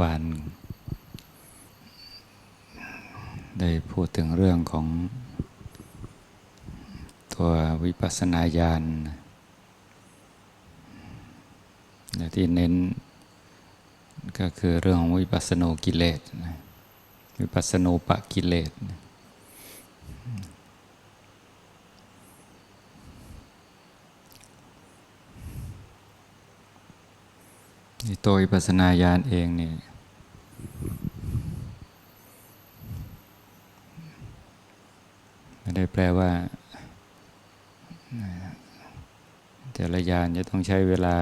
วาน ได้พูดถึงเรื่องของตัววิปัสสนาญาณที่เน้นก็คือเรื่องของวิปัสสนูกิเลส วิปัสสนูปะกิเลสนะ ตัววิปัสสนาญาณเองเนี่ยไม่ได้แปลว่า แต่ละญาณจะต้องใช้เวลา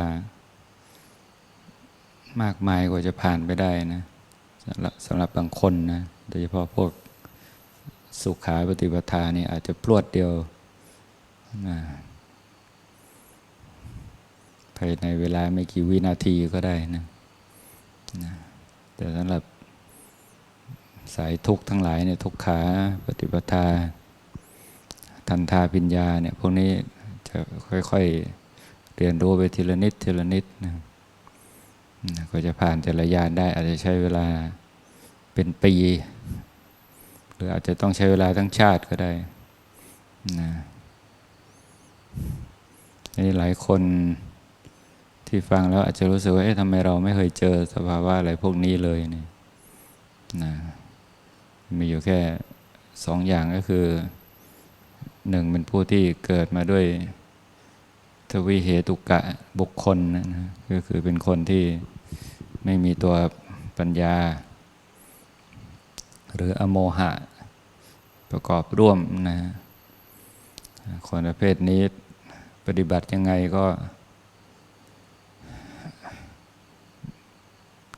มากมายกว่าจะผ่านไปได้นะสำหรับสำหรับบางคนนะโดยเฉพาะพวกสุขาปฏิปทานี่อาจจะพรวดเดียวนะ ภายในเวลาไม่กี่วินาทีก็ได้นะนะแต่สำหรับสายทุกทั้งหลายเนี่ยทุกขาปฏิปทา ทันทาปิญญาเนี่ยพวกนี้จะค่อยๆ เรียนรู้ไปทีละนิดทีละนิดนะนะก็จะผ่านแต่ละยานได้ อาจจะใช้เวลาเป็นปี หรืออาจจะต้องใช้เวลาทั้งชาติก็ได้นะนี่หลายคน ที่ฟังแล้วอาจจะรู้สึกว่าเอ๊ะทำไมเราไม่เคยเจอสภาวะอะไรพวกนี้เลยเนี่ยนะมีอยู่แค่สองอย่างก็คือหนึ่งเป็นผู้ที่เกิดมาด้วยทวิเหตุกะบุคคลนะนะก็คือเป็นคนที่ไม่มีตัวปัญญา หรืออโมหะ ประกอบร่วมนะคนประเภทนี้ปฏิบัติยังไงก็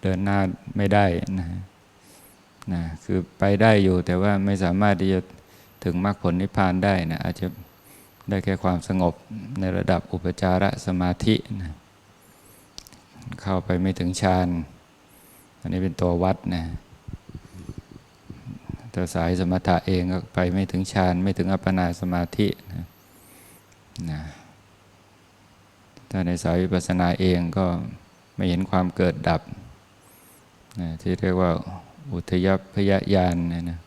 เดินหน้าไม่ได้นะนะคือไปได้อยู่แต่ว่าไม่สามารถที่จะถึงมรรคผลนิพพานได้นะอาจจะได้แค่ความสงบในระดับอุปจารสมาธินะเข้าไปไม่ถึงฌานอันนี้เป็นตัววัดนะแต่สายสมถะเองก็ไปไม่ถึงฌานไม่ถึงอัปปนาสมาธินะนะถ้าในสายวิปัสสนาเองก็ไม่เห็นความเกิดดับ นะที่เรียกว่าอุทยพยญาณนะนะ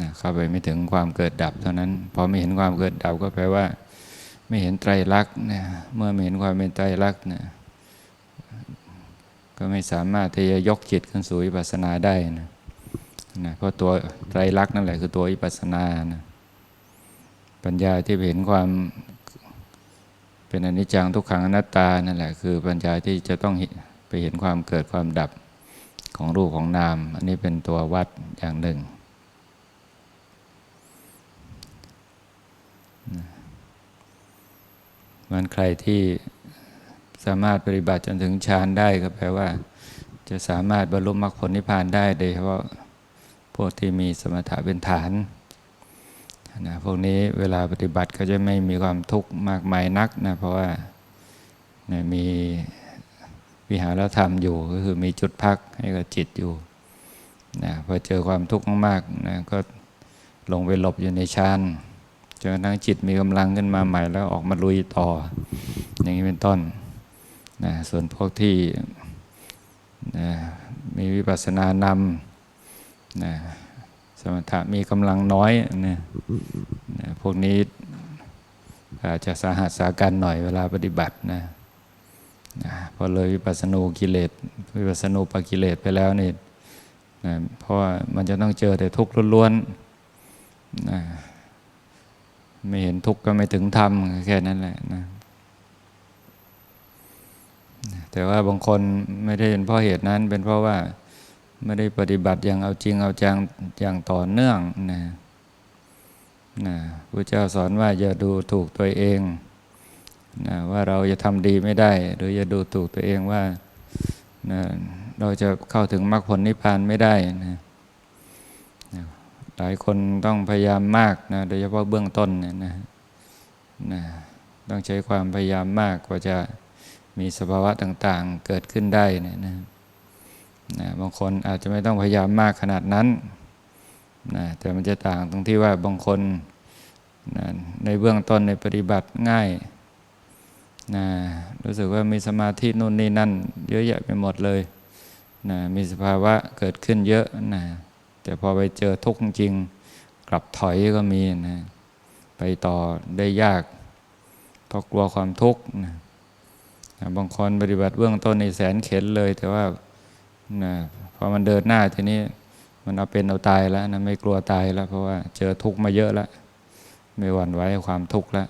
นะเข้าไปไม่ถึงความเกิดดับเท่านั้น พอไม่เห็นความเกิดดับก็แปลว่า ไม่เห็นไตรลักษณ์นะเมื่อไม่เห็นความเป็นไตรลักษณ์นะก็ไม่สามารถที่จะยกจิตขึ้นสู่วิปัสสนาได้นะนะเพราะตัวไตรลักษณ์นั่นแหละคือตัววิปัสสนานะปัญญาที่เห็นความเป็นอนิจจังทุกขังอนัตตานั่นแหละคือปัญญาที่จะต้องไปเห็นความเกิดความดับ ของรูปของนาม อันนี้เป็นตัววัดอย่างหนึ่ง มันใครที่สามารถปฏิบัติจนถึงฌานได้ก็แปลว่า จะสามารถบรรลุมรรคผลนิพพานได้โดยเฉพาะพวกที่มีสมถะเป็นฐานนะพวกนี้เวลาปฏิบัติก็จะไม่มีความทุกข์มากมายนักนะเพราะว่านะมี วิหารธรรมอยู่ก็คือมีจุดพักให้กับจิตอยู่นะพอเจอความทุกข์มากๆนะก็ลงไปหลบอยู่ในฌานจนกระทั่งจิตมีกำลังขึ้นมาใหม่แล้วออกมาลุยต่อ อย่างนี้เป็นต้นนะส่วนพวกที่นะมีวิปัสสนานำนะสมถะมีกำลังน้อยนะนะพวกนี้อาจจะสาหัสสากันหน่อยเวลาปฏิบัตินะ นะพอเลยวิปัสสนูกิเลสวิปัสสนูปกิเลสไปแล้วนี่นะเพราะว่ามันจะต้องเจอแต่ทุกข์ล้วนๆนะไม่เห็นทุกข์ก็ไม่ถึงธรรมแค่นั้นแหละนะแต่ว่าบางคนไม่ได้เป็นเพราะเหตุนั้น เป็นเพราะว่าไม่ได้ปฏิบัติอย่างเอาจริงเอาจังอย่างต่อเนื่องนะนะพระเจ้าสอนว่าอย่าดูถูกตัวเอง นะว่าเราจะทำดีไม่ได้ หรืออย่าดูถูกตัวเองว่านะเราจะเข้าถึงมรรคผลนิพพานไม่ได้นะนะหลายคนต้องพยายามมากนะโดยเฉพาะเบื้องต้นเนี่ยนะนะต้องใช้ความพยายามมากกว่าจะมีสภาวะต่างๆเกิดขึ้นได้นะนะนะบางคนอาจจะไม่ต้องพยายามมากขนาดนั้นนะแต่มันจะต่างตรงที่ว่าบางคนนะในเบื้องต้นในปฏิบัติง่าย นะรู้สึกว่ามีสมาธินู่นนี่นั่น เยอะแยะไปหมดเลยนะมีสภาวะเกิดขึ้นเยอะนะแต่พอไปเจอทุกข์จริง กลับถอยก็มีนะไปต่อได้ยากเพราะกลัวความทุกข์นะบางคนปฏิบัติเบื้องต้นในแสนเข็นเลย แต่ว่านะพอมันเดินหน้าทีนี้มันเอาเป็นเอาตายแล้วนะไม่กลัวตายแล้ว เพราะว่าเจอทุกข์มาเยอะแล้ว ไม่หวั่นไหวความทุกข์แล้ว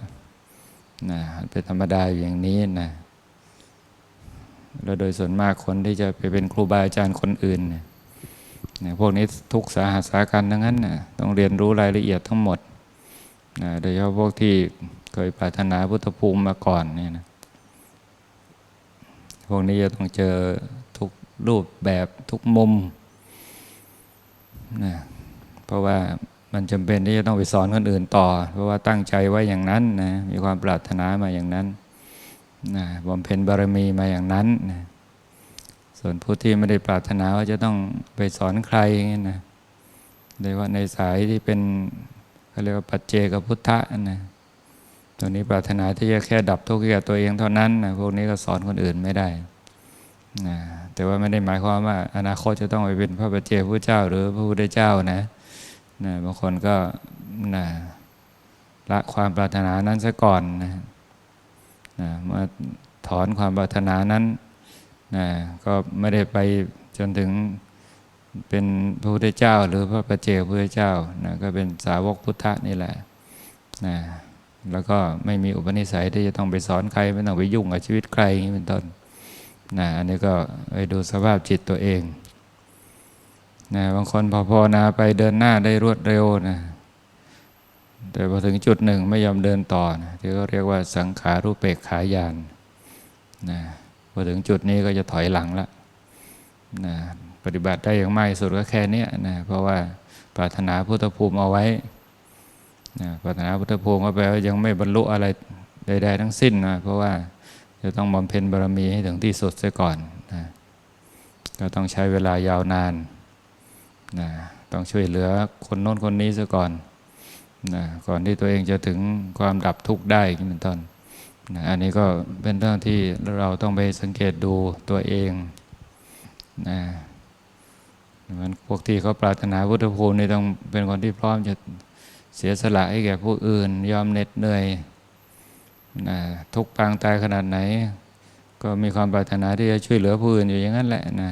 นะเป็นธรรมดาอยู่อย่างนี้นะแล้วโดยส่วนมากคนที่จะไปเป็นครูบาอาจารย์คนอื่นเนี่ยนะพวกนี้ทุกสาหัสสาการทั้งนั้นนะต้องเรียนรู้รายละเอียดทั้งหมดนะโดยเฉพาะพวกที่เคยปรารถนาพุทธภูมิมาก่อนเนี่ยนะพวกนี้จะต้องเจอทุกรูปแบบทุกมุมนะเพราะว่า มันจำเป็นที่จะต้องไปสอนคนอื่นต่อ เพราะว่าตั้งใจไว้อย่างนั้นนะมีความปรารถนามาอย่างนั้นนะบำเพ็ญบารมีมาอย่างนั้นนะส่วนผู้ที่ไม่ได้ปรารถนาว่าจะต้องไปสอนใครอย่างนี้นะโดยว่าในสายที่เป็นเขาเรียกว่าปัจเจกพุทธะนะตัวนี้ปรารถนาที่จะแค่ดับทุกข์ให้กับตัวเองเท่านั้นนะพวกนี้ก็สอนคนอื่นไม่ได้นะแต่ว่าไม่ได้หมายความว่า อนาคตจะต้องไปเป็นพระปัจเจกพุทธเจ้า หรือพระพุทธเจ้านะ นะบางคนก็นะละความปรารถนานั้นซะก่อนนะนะเมื่อถอนความปรารถนานั้นนะก็ไม่ได้ไปจนถึงเป็นพระพุทธเจ้า หรือพระปัจเจกพุทธเจ้านะก็เป็นสาวกพุทธะนี่แหละนะแล้วก็ไม่มีอุปนิสัยที่จะต้องไปสอนใครไม่ต้องไปยุ่งกับชีวิตใครอย่างนี้เป็นต้นนะอันนี้ก็ไปดูสภาพจิตตัวเอง นะบางคนพอภาวนาไปเดินหน้าได้รวดเร็วนะแต่พอถึงจุดหนึ่งไม่ยอมเดินต่อนะที่เขาเรียกว่าสังขารุเปกขายานนะพอถึงจุดนี้ก็จะถอยหลังละนะปฏิบัติได้อย่างมากสุดก็แค่นี้นะเพราะว่าปรารถนาพุทธภูมิเอาไว้นะปรารถนาพุทธภูมิก็แปลว่ายังไม่บรรลุอะไรใดๆทั้งสิ้นนะเพราะว่าจะต้องบำเพ็ญบารมีให้ถึงที่สุดเสียก่อนนะก็ต้องใช้เวลายาวนาน นะต้องช่วยเหลือคนโน้นคนนี้ซะก่อนนะก่อนที่ตัวเองจะถึงความดับทุกข์ได้เป็นต้นนะอันนี้ก็เป็นเรื่องที่เราต้องไปสังเกตดูตัวเองนะมันพวกที่เขาปรารถนาพุทธภูมินี่ต้องเป็นคนที่พร้อมจะเสียสละให้แก่ผู้อื่น ยอมเหน็ดเหนื่อยนะทุกปางตายขนาดไหน ก็มีความปรารถนาที่จะช่วยเหลือผู้อื่นอยู่อย่างนั้นแหละนะ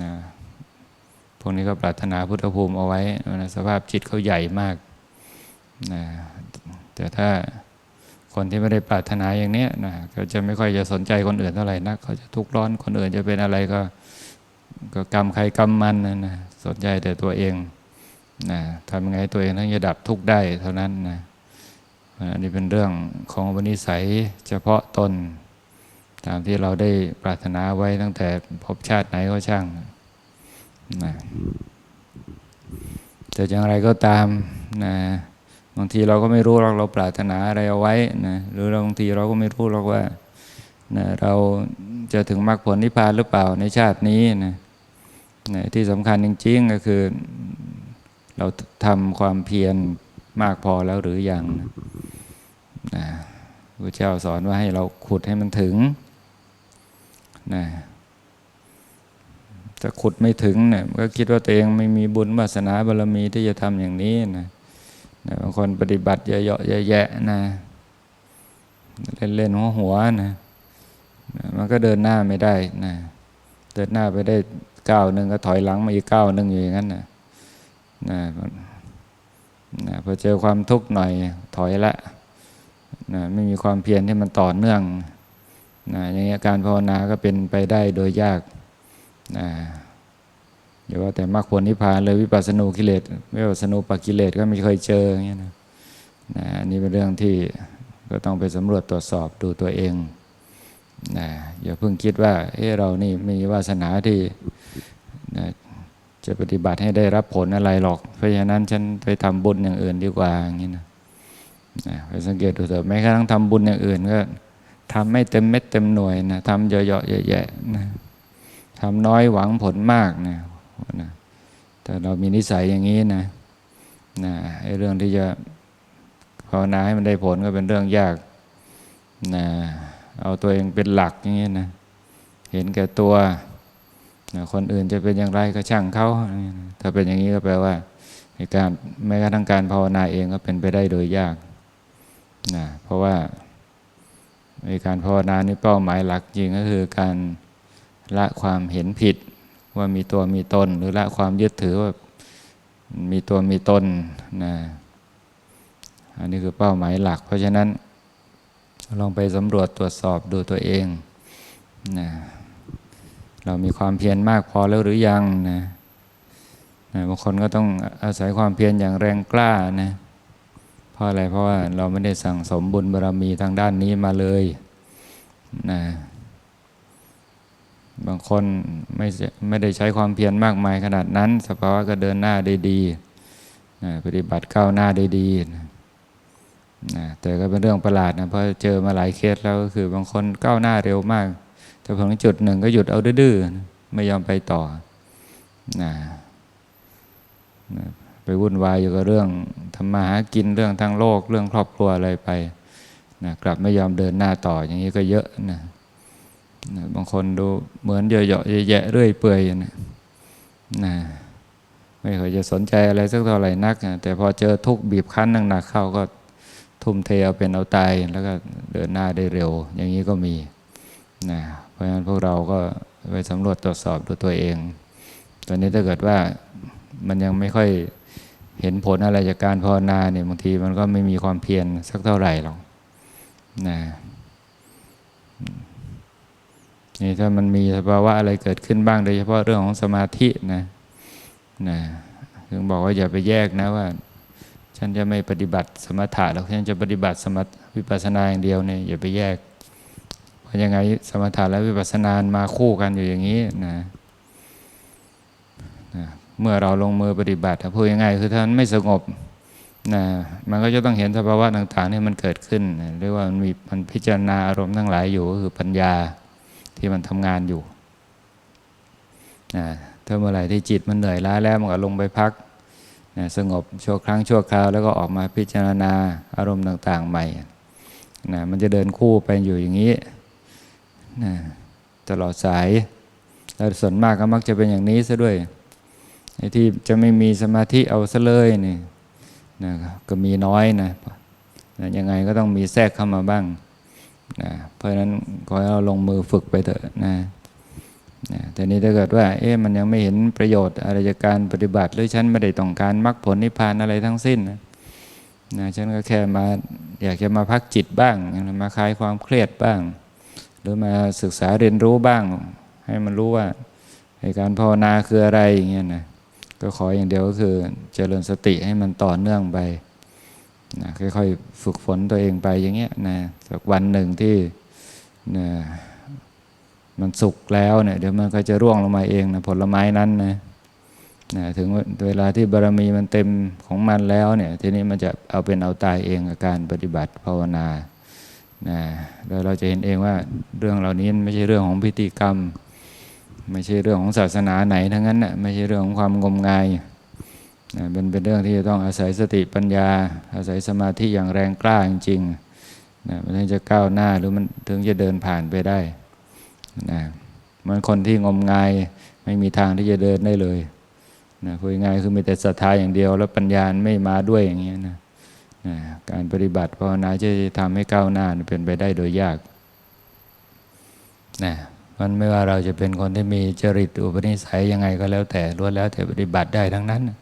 นะ พวกนี้ก็ปรารถนาพุทธภูมิเอาไว้นะสภาพจิตเขาใหญ่มากนะแต่ถ้าคนที่ไม่ได้ปรารถนาอย่างนี้นะก็จะไม่ค่อยจะสนใจคนอื่นเท่าไหร่นะเขาจะทุกข์ร้อนคนอื่นจะเป็นอะไรก็ก็กรรมใครกรรมมันนะนะสนใจแต่ตัวเองนะทำยังไงตัวเองถึงจะดับทุกข์ได้เท่านั้นนะอันนี้เป็นเรื่องของวนิสัยเฉพาะตน ตามที่เราได้ปรารถนาไว้ตั้งแต่พบชาติไหนก็ช่าง นะแต่อย่างไรก็ตามนะบางทีเราก็ไม่รู้เราเราปรารถนาอะไรเอาไว้นะหรือบางทีเราก็ไม่รู้หรอกว่านะเราจะถึงมรรคผลนิพพานหรือเปล่าในชาตินี้นะนะที่สำคัญจริงๆก็คือ เราทำความเพียรมากพอแล้วหรืออยังนะพระเจ้าสอนว่าให้เราขุดให้มันถึงนะ ถ้าขุดไม่ถึงเนี่ยก็คิดว่าตัวเองไม่มีบุญวาสนาบารมีที่จะทำอย่างนี้นะนะบางคนปฏิบัติเยอะๆแยะๆนะ เล่นๆหัวหัวนะนะมันก็เดินหน้าไม่ได้นะเดินหน้าไปได้ก้าวหนึ่งก็ถอยหลังมาอีกก้าวหนึ่งอยู่อย่างนั้นนะนะนะพอเจอความทุกข์หน่อยถอยละนะไม่มีความเพียรที่มันต่อเนื่องนะอย่างนี้การภาวนาก็เป็นไปได้โดยยาก นะอย่าว่าแต่มรรคผลนิพพานเลยวิปัสสนูกิเลสวิปัสสนูปกิเลสก็ไม่เคยเจออย่างนี้นะนะอันนี้เป็นเรื่องที่ก็ต้องไปสำรวจตรวจสอบดูตัวเองนะอย่าเพิ่งคิดว่าเฮ้เรานี่มีวาสนาที่นะจะปฏิบัติให้ได้รับผลอะไรหรอก เพราะฉะนั้นฉันไปทำบุญอย่างอื่นดีกว่าอย่างนี้นะนะไปสังเกตดูเถอะแม้กระทั่งทำบุญอย่างอื่นก็ทำไม่เต็มเม็ดเต็มหน่วยนะทำเยอะๆแยะๆนะ ทำน้อยหวังผลมากนะนะแต่เรามีนิสัยอย่างนี้นะนะไอ้เรื่องที่จะภาวนาให้มันได้ผลก็เป็นเรื่องยากนะเอาตัวเองเป็นหลักอย่างนี้นะเห็นแก่ตัวนะคนอื่นจะเป็นอย่างไรก็ช่างเขา ถ้าเป็นอย่างนี้ก็แปลว่าการแม้กระทั่งการภาวนาเองก็เป็นไปได้โดยยากนะเพราะว่าในการภาวนานี่เป้าหมายหลักจริงก็คือการ ละความเห็นผิดว่ามีตัวมีตน หรือละความยึดถือว่ามีตัวมีตนนะอันนี้คือเป้าหมายหลัก เพราะฉะนั้นลองไปสำรวจตรวจสอบดูตัวเองนะเรามีความเพียรมากพอแล้วหรือยังนะนะบางคนก็ต้องอาศัยความเพียรอย่างแรงกล้านะเพราะอะไรเพราะว่าเราไม่ได้สั่งสมบุญบารรมีทางด้านนี้มาเลยนะ บางคนไม่ไม่ได้ใช้ความเพียรมากมายขนาดนั้น สภาวะก็เดินหน้าได้ดีนะปฏิบัติก้าวหน้าได้ดีนะนะแต่ก็เป็นเรื่องประหลาดนะเพราะเจอมาหลายเคสแล้วก็คือบางคนก้าวหน้าเร็วมาก แต่พอถึงจุดหนึ่งก็หยุดเอาดื้อๆไม่ยอมไปต่อนะนะไปวุ่นวายอยู่กับเรื่องทำมาหากินเรื่องทางโลก เรื่องครอบครัวอะไรไปนะกลับไม่ยอมเดินหน้าต่ออย่างนี้ก็เยอะนะนะ บางคนดูเหมือนเยอะๆแยะๆเรื่อยเปื่อยนะนะไม่เคยจะสนใจอะไรสักเท่าไหร่นักนะแต่พอเจอทุกบีบคั้นหนักๆเข้าก็ทุ่มเทเอาเป็นเอาตายแล้วก็เดินหน้าได้เร็ว อย่างนี้ก็มีนะเพราะฉะนั้นพวกเราก็ไปสำรวจตรวจสอบดูตัวเอง ตอนนี้ถ้าเกิดว่ามันยังไม่ค่อยเห็นผลอะไรจากการภาวนาเนี่ยบางทีมันก็ไม่มีความเพียรสักเท่าไหร่หรอกนะ นี่ถ้ามันมีสภาวะอะไรเกิดขึ้นบ้างโดยเฉพาะเรื่องของสมาธินะนะถึงบอกว่าอย่าไปแยกนะว่า ฉันจะไม่ปฏิบัติสมถะหรอกฉันจะปฏิบัติสมวิปัสสนาอย่างเดียวเนี่ยอย่าไปแยก เพราะยังไงสมถะและวิปัสสนามาคู่กันอยู่อย่างนี้นะนะเมื่อเราลงมือปฏิบัติพูดยังไงคือถ้ามันไม่สงบนะมันก็จะต้องเห็นสภาวะต่างๆที่มันเกิดขึ้นเรียกว่ามันมีมันพิจารณาอารมณ์ทั้งหลายอยู่ก็คือปัญญา ที่มันทำงานอยู่นะถ้าเมื่อไหร่ที่จิตมันเหนื่อยล้าแล้วมันก็ลงไปพักนะสงบชั่วครั้งชั่วคราว แล้วก็ออกมาพิจารณาอารมณ์ต่าง ๆ ใหม่นะมันจะเดินคู่ไปอยู่อย่างนี้นะตลอดสายแล้วส่วนมากก็มักจะเป็นอย่างนี้ซะด้วยไอ้ที่จะไม่มีสมาธิเอาซะเลยนี่นะก็มีน้อยนะนะยังไงก็ต้องมีแทรกเข้ามาบ้าง นะเพราะฉะนั้นขอให้เราลงมือฝึกไปเถอะนะนะแต่นี้ถ้าเกิดว่า เอ๊ะมันยังไม่เห็นประโยชน์อะไรจากการปฏิบัติหรือฉันไม่ได้ต้องการมรรคผลนิพพานอะไรทั้งสิ้นนะนะฉันก็แค่มาอยากจะมาพักจิตบ้าง มาคลายความเครียดบ้าง หรือมาศึกษาเรียนรู้บ้าง ให้มันรู้ว่าในการภาวนาคืออะไรอย่างเงี้ยนะก็ขออย่างเดียวก็คือเจริญสติให้มันต่อเนื่องไป นะค่อยๆฝึกฝนตัวเองไปอย่างเงี้ยนะสักวันหนึ่งที่นะมันสุกแล้วเนี่ยเดี๋ยวมันก็จะร่วงลงมาเองนะผลไม้นั้นนะนะถึงเวลาที่บารมีมันเต็มของมันแล้วเนี่ยทีนี้มันจะเอาเป็นเอาตายเองกับการปฏิบัติภาวนานะแล้วเราจะเห็นเองว่าเรื่องเหล่านี้ไม่ใช่เรื่องของพิธีกรรม ไม่ใช่เรื่องของศาสนาไหนทั้งนั้นนะไม่ใช่เรื่องของความงมงาย นะเป็นเป็นเรื่องที่จะต้องอาศัยสติปัญญา อาศัยสมาธิอย่างแรงกล้าจริงๆนะมันถึงจะก้าวหน้าหรือมันถึงจะเดินผ่านไปได้นะเหมือนคนที่งมงายไม่มีทางที่จะเดินได้เลยนะพูดง่ายคือมีแต่ศรัทธาอย่างเดียว แล้วปัญญาไม่มาด้วยอย่างเงี้ยนะนะการปฏิบัติภาวนาจะทำให้ก้าวหน้าเป็นไปได้โดยยากนะมันไม่ว่าเราจะเป็นคนที่มีจริตอุปนิสัยยังไงก็แล้วแต่ล้วนแล้วแต่ปฏิบัติได้ทั้งนั้นนะ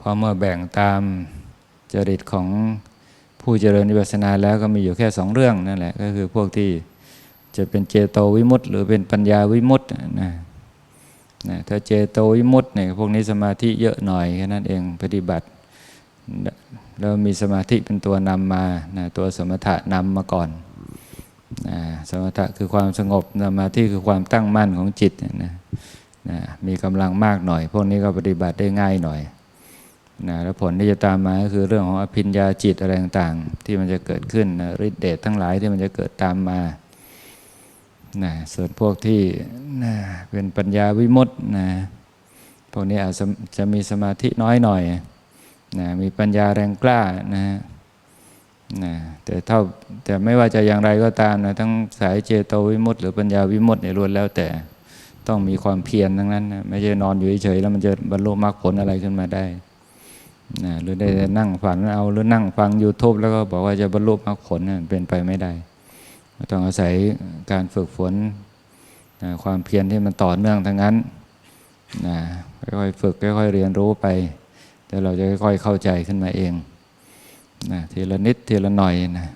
พราะเมื่อแบ่งตามจริตของผู้เจริญวิปัสสนาแล้วก็มีอยู่แค่สองเรื่องนั่นแหละก็คือพวกที่จะเป็นเจโตวิมุตต์หรือเป็นปัญญาวิมุตต์นะนะถ้าเจโตวิมุตต์เนี่ยพวกนี้สมาธิเยอะหน่อยแค่นั้นเองปฏิบัติ แล้วมีสมาธิเป็นตัวนำมานะตัวสมถะนำมาก่อนนะสมถะคือความสงบสมาธิคือความตั้งมั่นของจิตนะนะมีกำลังมากหน่อย พวกนี้ก็ปฏิบัติได้ง่ายหน่อย นะแล้วผลที่จะตามมาก็คือเรื่องของอภิญญาจิตอะไรต่างๆ ที่มันจะเกิดขึ้นนะฤทธิเดชทั้งหลายที่มันจะเกิดตามมานะส่วนพวกที่นะเป็นปัญญาวิมุตต์นะพวกนี้อาจจะมีสมาธิน้อยหน่อยนะมีปัญญาแรงกล้านะนะแต่เท่าแต่ไม่ว่าจะอย่างไรก็ตามนะทั้งสายเจโตวิมุตต์หรือปัญญาวิมุตต์เนี่ยล้วนแล้วแต่ต้องมีความเพียรทั้งนั้นนะไม่ใช่นอนอยู่เฉยๆแล้วมันจะบรรลุมรรคผลอะไรขึ้นมาได้ นะหรือได้นั่งฝันเอาหรือนั่งฟัง YouTube แล้วก็บอกว่าจะบรรลุมรรคผลเป็นไปไม่ได้ต้องอาศัยการฝึกฝนนะความเพียรที่มันต่อเนื่องทั้งนั้นนะค่อยๆฝึกค่อยๆเรียนรู้ไป แต่เราจะค่อยๆเข้าใจขึ้นมาเองนะทีละนิดทีละหน่อยนะ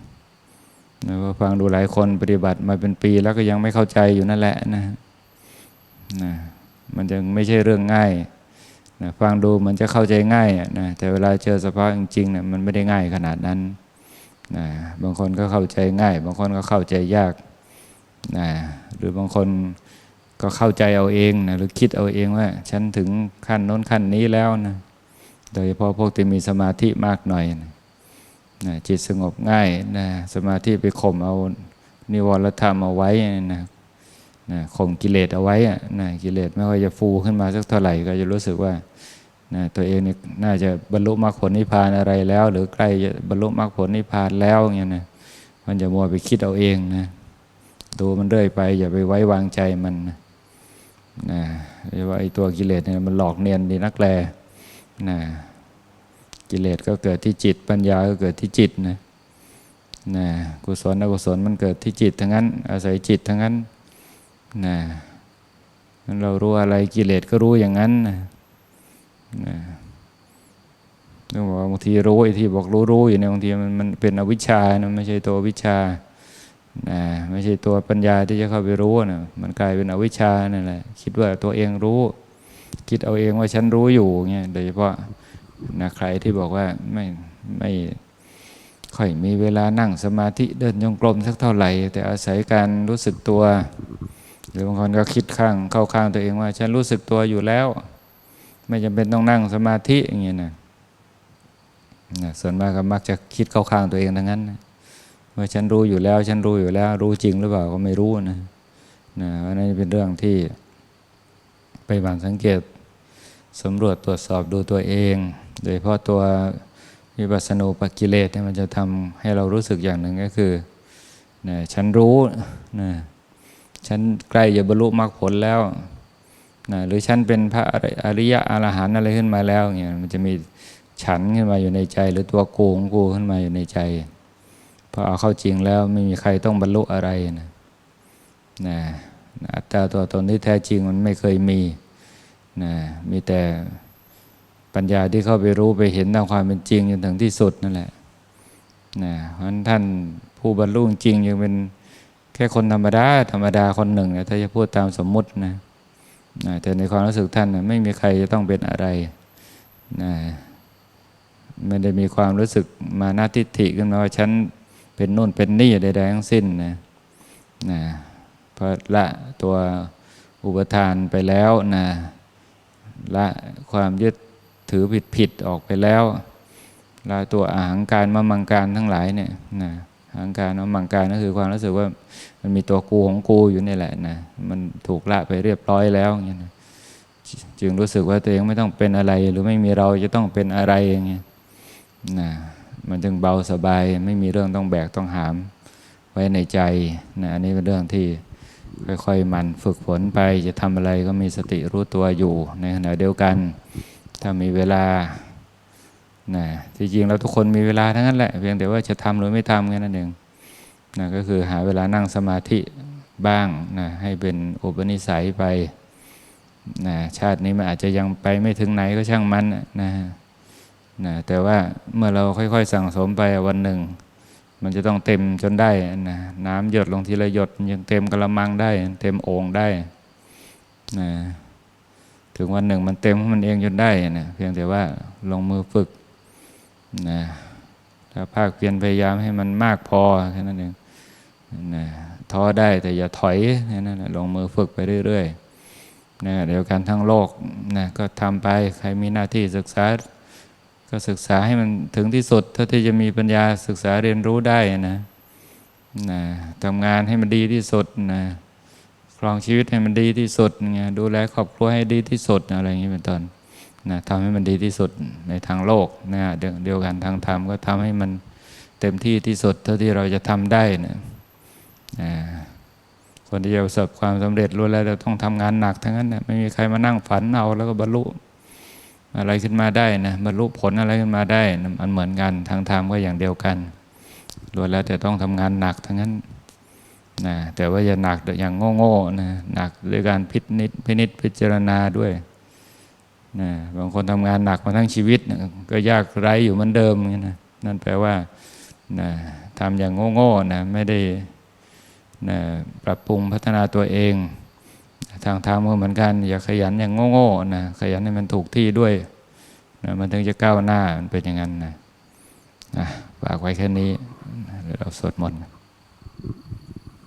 นะว่าฟังดูหลายคนปฏิบัติมาเป็นปีแล้วก็ยังไม่เข้าใจอยู่นั่นแหละนะนะมันจะไม่ใช่เรื่องง่าย นะฟังดูมันจะเข้าใจง่ายนะแต่เวลาเจอสภาพจริงๆนะมันไม่ได้ง่ายขนาดนั้นนะบางคนก็เข้าใจง่าย บางคนก็เข้าใจยากนะหรือบางคนก็เข้าใจเอาเองนะหรือคิดเอาเองว่า ฉันถึงขั้นโน้นขั้นนี้แล้วนะโดยเฉพาะพวกที่มีสมาธิมากหน่อยนะนะจิตสงบง่ายนะสมาธิไปข่มเอานิวรธรรมเอาไว้นะนะข่มกิเลสเอาไว้อะนะกิเลสไม่ค่อยจะฟูขึ้นมาสักเท่าไหร่ก็จะรู้สึกว่า นะตัวเองนี่น่าจะบรรลุมรรคผลนิพพานอะไรแล้ว หรือใกล้จะบรรลุมรรคผลนิพพานแล้วเงี้ยนะมันจะมัวไปคิดเอาเองนะดูมันเรื่อยไป อย่าไปไว้วางใจมันนะนะเรียกว่าไอ้ตัวกิเลสเนี่ยมันหลอกเนียนดีนักแลนะกิเลสก็เกิดที่จิต ปัญญาก็เกิดที่จิตนะนะกุศลอกุศลมันเกิดที่จิตทั้งนั้น อาศัยจิตทั้งนั้นนะงั้นเรารู้อะไรกิเลสก็รู้อย่างนั้นนะ นะต้องบอกว่าบางทีรู้ไอ้ที่บอกรู้รู้อยู่เนี่ยบางทีมันมันเป็นอวิชชานะไม่ใช่ตัววิชานะไม่ใช่ตัวปัญญาที่จะเข้าไปรู้นะมันกลายเป็นอวิชชานั่นแหละคิดว่าตัวเองรู้ คิดเอาเองว่าฉันรู้อยู่เงี้ยโดยเฉพาะนะใครที่บอกว่าไม่ไม่ค่อยมีเวลานั่งสมาธิเดินจงกรมสักเท่าไหร่ แต่อาศัยการรู้สึกตัว หรือบางคนก็คิดข้างเข้าข้างตัวเองว่า ฉันรู้สึกตัวอยู่แล้ว ไม่จำเป็นต้องนั่งสมาธิอย่างเงี้ยนะนะส่วนมากก็มักจะคิดเข้าข้างตัวเองทั้งนั้นนะว่าฉันรู้อยู่แล้ว ฉันรู้อยู่แล้ว รู้จริงหรือเปล่าก็ไม่รู้นะนะอันนี้เป็นเรื่องที่ไปบางสังเกตสำรวจตรวจสอบดูตัวเอง โดยเฉพาะตัววิปัสสนูปกิเลสเนี่ยมันจะทำให้เรารู้สึกอย่างหนึ่งก็คือนะฉันรู้นะฉันใกล้จะบรรลุมรรคผลแล้ว นะหรือฉันเป็นพระอริยะอรหันต์อะไรขึ้นมาแล้วเนี่ยมันจะมีฉันขึ้นมาอยู่ในใจ หรือตัวกูของกูขึ้นมาอยู่ในใจพอเอาเข้าจริงแล้วไม่มีใครต้องบรรลุอะไรนะนะอัตตาตัวตนที่แท้จริงมันไม่เคยมีนะมีแต่ปัญญาที่เข้าไปรู้ไปเห็นตามความเป็นจริงจนถึงที่สุดนั่นแหละนะเพราะฉะนั้นท่านผู้บรรลุจริงยังเป็นแค่คนธรรมดาธรรมดาคนหนึ่งนะถ้าจะพูดตามสมมุตินะ นะแต่ในความรู้สึกท่านนะไม่มีใครจะต้องเป็นอะไรนะไม่ได้มีความรู้สึกมาหน้าทิฏฐิขึ้นมาว่าฉันเป็นนู่นเป็นนี่ใดๆทั้งสิ้นนะนะพราะละตัวอุปทานไปแล้วนะละความยึดถือผิดผิดออกไปแล้วละตัวอาหังการมมังการทั้งหลายเนี่ยนะ อาหังการมมังการก็คือความรู้สึกว่ามันมีตัวกูของกูอยู่นี่แหละนะมันถูกละไปเรียบร้อยแล้วอย่างเงี้ยจึงรู้สึกว่าตัวเองไม่ต้องเป็นอะไร หรือไม่มีเราจะต้องเป็นอะไรอย่างเงี้ยนะมันจึงเบาสบาย ไม่มีเรื่องต้องแบกต้องหามไว้ในใจนะอันนี้เป็นเรื่องที่ค่อยๆมันฝึกฝนไปจะทำอะไรก็มีสติรู้ตัวอยู่ ในขณะเดียวกัน ถ้ามีเวลา นะที่จริงเราทุกคนมีเวลาทั้งนั้นแหละเพียงแต่ว่าจะทำหรือไม่ทำแค่นั้นเองนะก็คือหาเวลานั่งสมาธิบ้างนะให้เป็นอุปนิสัยไปนะชาตินี้มันอาจจะยังไปไม่ถึงไหนก็ช่างมันนะนะแต่ว่าเมื่อเราค่อยๆสั่งสมไปวันหนึ่ง มันจะต้องเต็มจนได้นะน้ำหยดลงทีละหยดยังเต็มกระมังได้ เต็มโอ่งได้นะถึงวันหนึ่งมันเต็มของมันเองจนได้นะเพียงแต่ว่าลงมือฝึก นะถ้าภาคเพียรพยายามให้มันมากพอแค่นั้นเองนะท้อได้แต่อย่าถอยแค่นั้นลงมือฝึกไปเรื่อยๆนะเดี๋ยวกันทั้งโลกนะก็ทำไปใครมีหน้าที่ศึกษา ก็ศึกษาให้มันถึงที่สุดเท่าที่จะมีปัญญาศึกษาเรียนรู้ได้นะนะทำงานให้มันดีที่สุดนะครองชีวิตให้มันดีที่สุดไงดูแลครอบครัวให้ดีที่สุดอะไรอย่างนี้เป็นต้น นะทำให้มันดีที่สุดในทางโลกนะเดียวกันทางธรรมก็ทำให้มันเต็มที่ที่สุดเท่าที่เราจะทำได้นะนะคนที่จะประสบความสำเร็จรู้แล้วจะต้องทำงานหนักทั้งนั้นนะไม่มีใครมานั่งฝันเอาแล้วก็บรรลุอะไรขึ้นมาได้นะบรรลุผลอะไรขึ้นมาได้นะมันเหมือนกันทางธรรมก็อย่างเดียวกันรู้แล้วจะต้องทำงานหนักทั้งนั้นนะแต่ว่าอย่าหนักอย่างโง่ๆนะหนักด้วยการพินิจพินิจพิจารณาด้วย นะบางคนทำงานหนักมาทั้งชีวิตนะก็ยากไร้อยู่เหมือนเดิมนะนั่นแปลว่านะทำอย่างโง่ๆนะไม่ได้นะปรับปรุงพัฒนาตัวเอง ทางธรรมก็เหมือนกัน อย่าขยันอย่างโง่ๆนะขยันให้มันถูกที่ด้วยนะมันถึงจะก้าวหน้ามันเป็นอย่างนั้นนะนะฝากไว้แค่นี้เดี๋ยวเราสวดมนต์